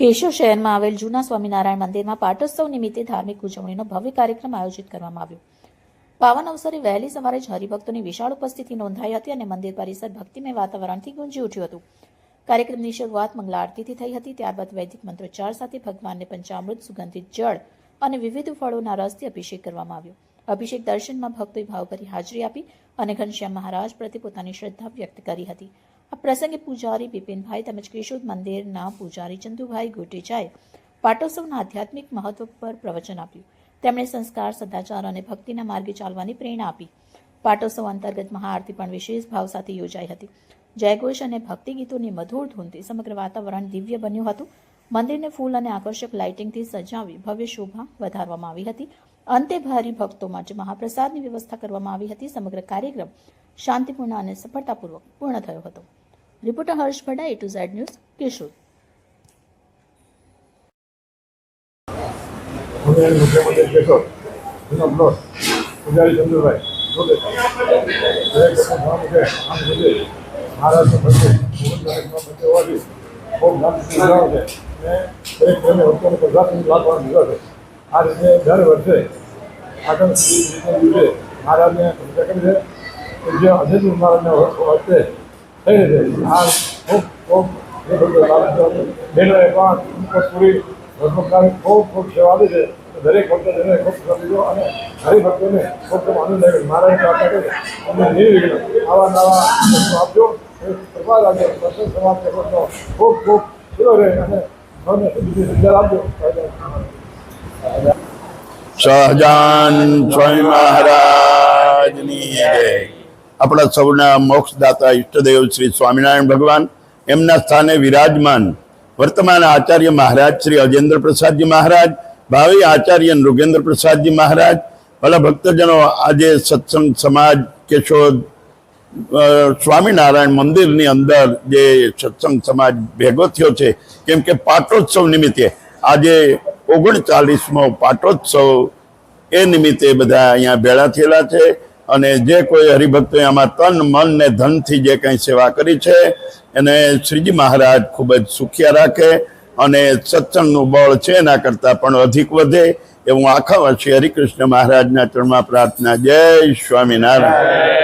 કેશવ શહેરમાં આવેલ જૂના સ્વામિનારાયણ મંદિરમાં પાટોત્સવ નિમિત્તે ધાર્મિક ઉજવણીનો ભવ્ય કાર્યક્રમ આયોજિત કરવામાં આવ્યો. પાવન અવસરે વહેલી સવારે જ હરિભક્તોની વિશાળ ઉપસ્થિતિ નોંધાઈ હતી અને મંદિર પરિસર ભક્તિમય વાતાવરણથી ગુંજી ઉઠ્યું હતું. કાર્યક્રમની શરૂઆત મંગલા આરતીથી થઈ હતી, ત્યારબાદ વૈદિક મંત્રોચ્ચાર સાથે ભગવાનને પંચામૃત, સુગંધિત જળ અને વિવિધ ફળોના રસથી અભિષેક કરવામાં આવ્યો. અભિષેક દર્શનમાં ભક્તોએ ભાવભરી હાજરી આપી અને ઘનશ્યામ મહારાજ પ્રત્યે પોતાની શ્રદ્ધા વ્યક્ત કરી હતી. આ પ્રસંગે પૂજારી બિપિનભાઈ તેમજ કેશોદ મંદિરના પૂજારી ચંદુભાઈ ગોટેચાએ પાટોત્સવના આધ્યાત્મિક મહત્વ પર પ્રવચન આપ્યું. તેમણે સંસ્કાર, સદાચાર અને ભક્તિના માર્ગે ચાલવાની પ્રેરણા આપી. પાટોત્સવ અંતર્ગત મહાઆરતી પણ વિશેષ ભાવ સાથે યોજાઈ હતી. જયઘોષ અને ભક્તિ ગીતોની મધુર ધૂનથી સમગ્ર વાતાવરણ દિવ્ય બન્યું હતું. મંદિરને ફૂલ અને આકર્ષક લાઇટિંગથી સજાવી ભવ્ય શોભા વધારવામાં આવી હતી. અંતે ભારી ભક્તો માટે મહાપ્રસાદની વ્યવસ્થા કરવામાં આવી હતી. સમગ્ર કાર્યક્રમ શાંતિપૂર્ણ અને સફળતાપૂર્વક પૂર્ણ થયો હતો. Reporter Harsh Bhada A to Z news, Keshod. આ રીતે દર વર્ષે આગળ દિવસે મહારાજને પૂજા કરી છે જે અજય મહારાજના વખતે ખૂબ ખૂબ બહેનોએ આપી છે દરેક ભક્તો એને ખૂબ દીધો અને હરિભક્તોને ખૂબ ખૂબ આનંદ આવ્યો મહારાજ પ્રાર્થના કરી આવા નવા આપજો કૃપા રાખજો દર્શન સમાજ ખૂબ ખૂબ પૂરો રહે અને મને આપજો સહજાન સ્વામી મહારાજની આપણા સૌના મોક્ષદાતા ઈષ્ટદેવ શ્રી સ્વામિનારાયણ ભગવાન, એમના સ્થાને વિરાજમાન વર્તમાન આચાર્ય મહારાજ શ્રી અજેન્દ્ર પ્રસાદજી મહારાજ, ભાવિ આચાર્ય નૃગેન્દ્ર પ્રસાદજી મહારાજ, ભલા ભક્તજનો આજે સત્સંગ સમાજ કેશોદ સ્વામિનારાયણ મંદિરની અંદર જે સત્સંગ સમાજ ભેગો થયો છે, કેમ કે પાટોત્સવ નિમિત્તે, આજે ઓગણચાલીસમો પાટોત્સવ એ નિમિત્તે બધા અહીંયા ભેળા થયેલા છે. અને જે કોઈ હરિભક્તોએ આમાં તન, મન ને ધનથી જે કંઈ સેવા કરી છે, એને શ્રીજી મહારાજ ખૂબ જ સુખિયા રાખે અને સત્સંગનું બળ છે એના કરતાં પણ અધિક વધે એવું આખા વર્ષે હરિકૃષ્ણ મહારાજના ચરણમાં પ્રાર્થના. જય સ્વામિનારાયણ.